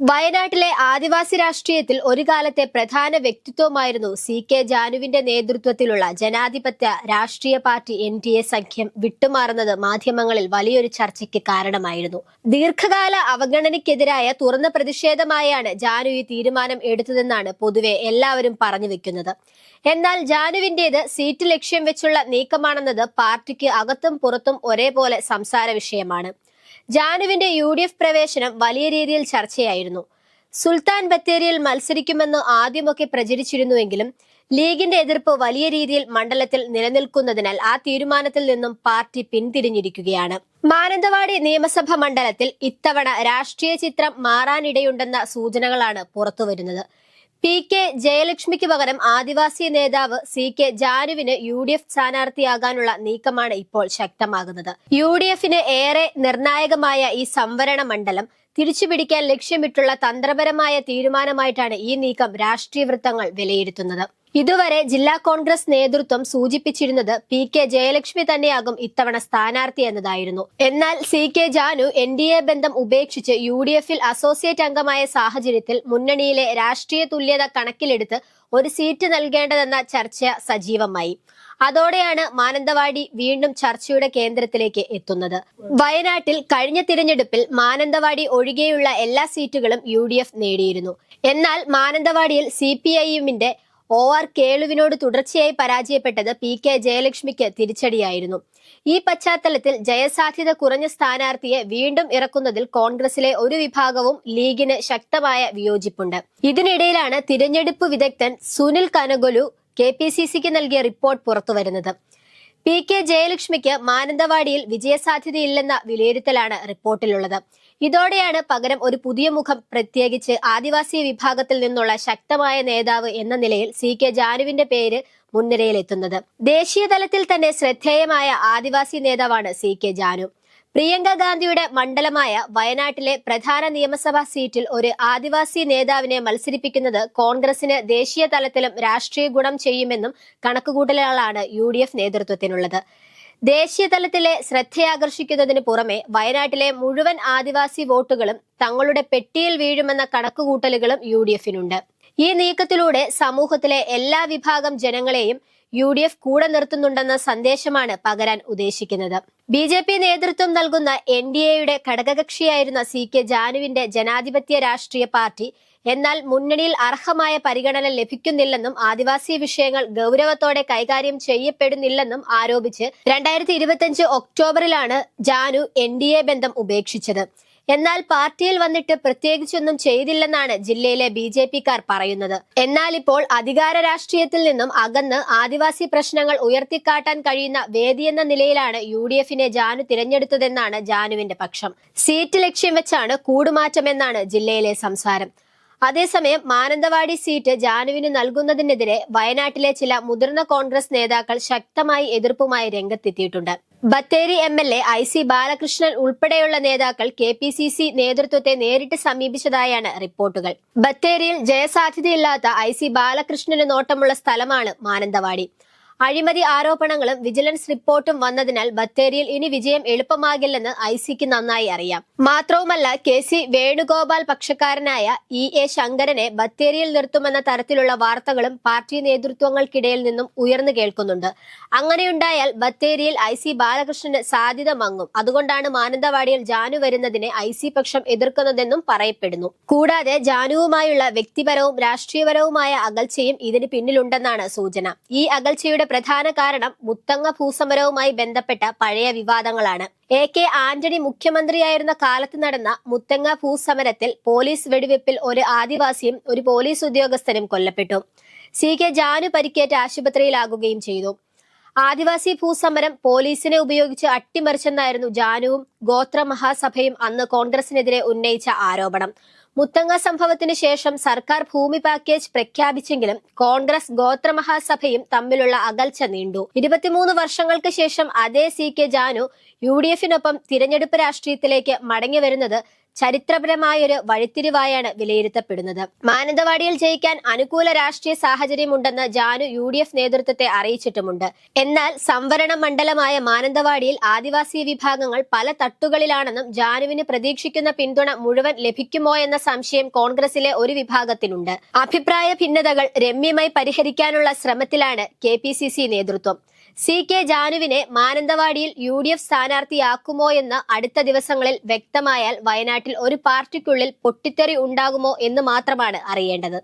വയനാട്ടിലെ ആദിവാസി രാഷ്ട്രീയത്തിൽ ഒരു കാലത്തെ പ്രധാന വ്യക്തിത്വമായിരുന്നു സി കെ ജാനുവിന്റെ നേതൃത്വത്തിലുള്ള ജനാധിപത്യ രാഷ്ട്രീയ പാർട്ടി എൻ ഡി എ സഖ്യം വിട്ടുമാറുന്നത് മാധ്യമങ്ങളിൽ വലിയൊരു ചർച്ചയ്ക്ക് കാരണമായിരുന്നു. ദീർഘകാല അവഗണനയ്ക്കെതിരായ തുറന്ന പ്രതിഷേധമായാണ് ജാനു ഈ തീരുമാനം എടുത്തതെന്നാണ് പൊതുവെ എല്ലാവരും പറഞ്ഞു വെക്കുന്നത്. എന്നാൽ ജാനുവിന്റേത് സീറ്റ് ലക്ഷ്യം വെച്ചുള്ള നീക്കമാണെന്നത് പാർട്ടിക്ക് അകത്തും പുറത്തും ഒരേപോലെ സംസാര വിഷയമാണ്. ജാനുവിന്റെ യു ഡി എഫ് പ്രവേശനം വലിയ രീതിയിൽ ചർച്ചയായിരുന്നു. സുൽത്താൻ ബത്തേരിയിൽ മത്സരിക്കുമെന്ന് ആദ്യമൊക്കെ പ്രചരിച്ചിരുന്നുവെങ്കിലും ലീഗിന്റെ എതിർപ്പ് വലിയ രീതിയിൽ മണ്ഡലത്തിൽ നിലനിൽക്കുന്നതിനാൽ ആ തീരുമാനത്തിൽ നിന്നും പാർട്ടി പിന്തിരിഞ്ഞിരിക്കുകയാണ്. മാനന്തവാടി നിയമസഭാ മണ്ഡലത്തിൽ ഇത്തവണ രാഷ്ട്രീയ ചിത്രം മാറാനിടയുണ്ടെന്ന സൂചനകളാണ് പുറത്തുവരുന്നത്. പി കെ ജയലക്ഷ്മിക്ക് പകരം ആദിവാസി നേതാവ് സി കെ ജാനുവിന് യു ഡി എഫ് സ്ഥാനാർത്ഥിയാകാനുള്ള നീക്കമാണ് ഇപ്പോൾ ശക്തമാകുന്നത്. യു ഡി എഫിന് ഏറെ നിർണായകമായ ഈ സംവരണ മണ്ഡലം തിരിച്ചുപിടിക്കാൻ ലക്ഷ്യമിട്ടുള്ള തന്ത്രപരമായ തീരുമാനമായിട്ടാണ് ഈ നീക്കം രാഷ്ട്രീയ വൃത്തങ്ങൾ വിലയിരുത്തുന്നത്. ഇതുവരെ ജില്ലാ കോൺഗ്രസ് നേതൃത്വം സൂചിപ്പിച്ചിരുന്നത് പി കെ ജയലക്ഷ്മി തന്നെയാകും ഇത്തവണ സ്ഥാനാർത്ഥി എന്നതായിരുന്നു. എന്നാൽ C K Janu N D A ബന്ധം ഉപേക്ഷിച്ച് യു ഡി എഫിൽ അസോസിയേറ്റ് അംഗമായ സാഹചര്യത്തിൽ മുന്നണിയിലെ രാഷ്ട്രീയ തുല്യത കണക്കിലെടുത്ത് ഒരു സീറ്റ് നൽകേണ്ടതെന്ന ചർച്ച സജീവമായി. അതോടെയാണ് മാനന്തവാടി വീണ്ടും ചർച്ചയുടെ കേന്ദ്രത്തിലേക്ക് എത്തുന്നത്. വയനാട്ടിൽ കഴിഞ്ഞ തിരഞ്ഞെടുപ്പിൽ മാനന്തവാടി ഒഴികെയുള്ള എല്ലാ സീറ്റുകളും യു നേടിയിരുന്നു. എന്നാൽ മാനന്തവാടിയിൽ സി പി ഐഎമ്മിന്റെ ഒ ആർ കേളുവിനോട് തുടർച്ചയായി പരാജയപ്പെട്ടത് പി കെ ജയലക്ഷ്മിക്ക് തിരിച്ചടിയായിരുന്നു. ഈ പശ്ചാത്തലത്തിൽ ജയസാധ്യത കുറഞ്ഞ സ്ഥാനാർത്ഥിയെ വീണ്ടും ഇറക്കുന്നതിൽ കോൺഗ്രസിലെ ഒരു വിഭാഗവും ലീഗിന് ശക്തമായ വിയോജിപ്പുണ്ട്. ഇതിനിടയിലാണ് തിരഞ്ഞെടുപ്പ് വിദഗ്ധൻ Sunil Kanugolu K P C സിക്ക് നൽകിയ റിപ്പോർട്ട് പുറത്തുവരുന്നത് പി കെ ജയലക്ഷ്മിക്ക് മാനന്തവാടിയിൽ വിജയസാധ്യതയില്ലെന്ന വിലയിരുത്തലാണ് റിപ്പോർട്ടിലുള്ളത്. ഇതോടെയാണ് പകരം ഒരു പുതിയ മുഖം പ്രത്യേകിച്ച് ആദിവാസി വിഭാഗത്തിൽ നിന്നുള്ള ശക്തമായ നേതാവ് എന്ന നിലയിൽ സി കെ ജാനുവിന്റെ പേര് മുൻനിരയിലെത്തുന്നത്. ദേശീയ തലത്തിൽ തന്നെ ശ്രദ്ധേയമായ ആദിവാസി നേതാവാണ് സി കെ ജാനു. പ്രിയങ്ക ഗാന്ധിയുടെ മണ്ഡലമായ വയനാട്ടിലെ പ്രധാന നിയമസഭാ സീറ്റിൽ ഒരു ആദിവാസി നേതാവിനെ മത്സരിപ്പിക്കുന്നത് കോൺഗ്രസിന് ദേശീയ തലത്തിലും രാഷ്ട്രീയ ഗുണം ചെയ്യുമെന്നും കണക്കുകൂട്ടലുകളാണ് യു ഡി എഫ് നേതൃത്വത്തിനുള്ളത്. ദേശീയ തലത്തിലെ ശ്രദ്ധയാകർഷിക്കുന്നതിന് പുറമെ വയനാട്ടിലെ മുഴുവൻ ആദിവാസി വോട്ടുകളും തങ്ങളുടെ പെട്ടിയിൽ വീഴുമെന്ന കണക്കുകൂട്ടലുകളും യു ഡി എഫിനുണ്ട്. ഈ നീക്കത്തിലൂടെ സമൂഹത്തിലെ എല്ലാ വിഭാഗം ജനങ്ങളെയും യു ഡി എഫ് കൂടെ നിർത്തുന്നുണ്ടെന്ന സന്ദേശമാണ് പകരാൻ ഉദ്ദേശിക്കുന്നത്. ബി ജെ പി നേതൃത്വം നൽകുന്ന എൻ ഡി എയുടെ ഘടകകക്ഷിയായിരുന്ന സി കെ ജാനുവിന്റെ ജനാധിപത്യ രാഷ്ട്രീയ പാർട്ടി എന്നാൽ മുന്നണിയിൽ അർഹമായ പരിഗണന ലഭിക്കുന്നില്ലെന്നും ആദിവാസി വിഷയങ്ങൾ ഗൗരവത്തോടെ കൈകാര്യം ചെയ്യപ്പെടുന്നില്ലെന്നും ആരോപിച്ച് രണ്ടായിരത്തി ഇരുപത്തിയഞ്ച് ഒക്ടോബറിലാണ് ജാനു എൻ ഡി എ ബന്ധം ഉപേക്ഷിച്ചത്. എന്നാൽ പാർട്ടിയിൽ വന്നിട്ട് പ്രത്യേകിച്ചൊന്നും ചെയ്തില്ലെന്നാണ് ജില്ലയിലെ ബി ജെ പിക്കാർ പറയുന്നത്. എന്നാൽ ഇപ്പോൾ അധികാര രാഷ്ട്രീയത്തിൽ നിന്നും അകന്ന് ആദിവാസി പ്രശ്നങ്ങൾ ഉയർത്തിക്കാട്ടാൻ കഴിയുന്ന വേദി എന്ന നിലയിലാണ് യു ഡി എഫിനെ ജാനു തിരഞ്ഞെടുത്തതെന്നാണ് ജാനുവിന്റെ പക്ഷം. സീറ്റ് ലക്ഷ്യം വെച്ചാണ് കൂടുമാറ്റമെന്നാണ് ജില്ലയിലെ സംസാരം. അതേസമയം മാനന്തവാടി സീറ്റ് ജാനുവിന് നൽകുന്നതിനെതിരെ വയനാട്ടിലെ ചില മുതിർന്ന കോൺഗ്രസ് നേതാക്കൾ ശക്തമായി എതിർപ്പുമായി രംഗത്തെത്തിയിട്ടുണ്ട്. Bathery M L A I C Balakrishnan ഉൾപ്പെടെയുള്ള നേതാക്കൾ കെ പി സി സി നേതൃത്വത്തെ നേരിട്ട് സമീപിച്ചതായാണ് റിപ്പോർട്ടുകൾ. ബത്തേരിയിൽ ജയസാധ്യതയില്ലാത്ത ഐ സി ബാലകൃഷ്ണന് നോട്ടമുള്ള സ്ഥലമാണ് മാനന്തവാടി. അഴിമതി ആരോപണങ്ങളും വിജിലൻസ് റിപ്പോർട്ടും വന്നതിനാൽ ബത്തേരിയിൽ ഇനി വിജയം എളുപ്പമാകില്ലെന്ന് ഐ സിക്ക് നന്നായി അറിയാം. മാത്രവുമല്ല കെ സി വേണുഗോപാൽ പക്ഷക്കാരനായ ഇ എ ശങ്കരനെ ബത്തേരിയിൽ നിർത്തുമെന്ന തരത്തിലുള്ള വാർത്തകളും പാർട്ടി നേതൃത്വങ്ങൾക്കിടയിൽ നിന്നും ഉയർന്നു കേൾക്കുന്നുണ്ട്. അങ്ങനെയുണ്ടായാൽ ബത്തേരിയിൽ ഐ സി ബാലകൃഷ്ണന് സാധ്യത മങ്ങും. അതുകൊണ്ടാണ് മാനന്തവാടിയിൽ ജാനു വരുന്നതിനെ ഐ സി പക്ഷം എതിർക്കുന്നതെന്നും പറയപ്പെടുന്നു. കൂടാതെ ജാനുവുമായുള്ള വ്യക്തിപരവും രാഷ്ട്രീയപരവുമായ അകൽച്ചയും ഇതിന് പിന്നിലുണ്ടെന്നാണ് സൂചന. ഈ അകൽച്ചയുടെ പ്രധാന കാരണം മുത്തങ്ങ ഭൂസമരവുമായി ബന്ധപ്പെട്ട പഴയ വിവാദങ്ങളാണ്. എ കെ ആന്റണി മുഖ്യമന്ത്രിയായിരുന്ന കാലത്ത് നടന്ന മുത്തങ്ങ ഭൂസമരത്തിൽ പോലീസ് വെടിവെപ്പിൽ ഒരു ആദിവാസിയും ഒരു പോലീസ് ഉദ്യോഗസ്ഥനും കൊല്ലപ്പെട്ടു. സി കെ ജാനു പരിക്കേറ്റ് ആശുപത്രിയിലാകുകയും ചെയ്തു. ആദിവാസി ഭൂസമരം പോലീസിനെ ഉപയോഗിച്ച് അട്ടിമറിച്ചെന്നായിരുന്നു ജാനുവും ഗോത്ര മഹാസഭയും അന്ന് കോൺഗ്രസിനെതിരെ ഉന്നയിച്ച ആരോപണം. മുത്തങ്ങ സംഭവത്തിന് ശേഷം സർക്കാർ ഭൂമി പാക്കേജ് പ്രഖ്യാപിച്ചെങ്കിലും കോൺഗ്രസ് ഗോത്രമഹാസഭയും തമ്മിലുള്ള അകൽച്ച നീണ്ടു. ഇരുപത്തിമൂന്ന് വർഷങ്ങൾക്ക് ശേഷം അതേ C K Janu U D എഫിനൊപ്പം തിരഞ്ഞെടുപ്പ് രാഷ്ട്രീയത്തിലേക്ക് മടങ്ങി വരുന്നത് ചരിത്രപരമായൊരു വഴിത്തിരിവായാണ് വിലയിരുത്തപ്പെടുന്നത്. മാനന്തവാടിയിൽ ജയിക്കാൻ അനുകൂല രാഷ്ട്രീയ സാഹചര്യമുണ്ടെന്ന് ജാനു യു ഡി എഫ് നേതൃത്വത്തെ അറിയിച്ചിട്ടുമുണ്ട്. എന്നാൽ സംവരണ മണ്ഡലമായ മാനന്തവാടിയിൽ ആദിവാസി വിഭാഗങ്ങൾ പല തട്ടുകളിലാണെന്നും ജാനുവിന് പ്രതീക്ഷിക്കുന്ന പിന്തുണ മുഴുവൻ ലഭിക്കുമോ എന്ന സംശയം കോൺഗ്രസിലെ ഒരു വിഭാഗത്തിനുണ്ട്. അഭിപ്രായ ഭിന്നതകൾ രമ്യമായി പരിഹരിക്കാനുള്ള ശ്രമത്തിലാണ് കെ നേതൃത്വം. സി കെ ജാനുവിനെ മാനന്തവാടിയിൽ യു ഡി എഫ് സ്ഥാനാർത്ഥിയാക്കുമോ എന്ന് അടുത്ത ദിവസങ്ങളിൽ വ്യക്തമായാൽ വയനാട്ടിൽ ഒരു പാർട്ടിക്കുള്ളിൽ പൊട്ടിത്തെറി ഉണ്ടാകുമോ എന്ന് മാത്രമാണ് അറിയേണ്ടത്.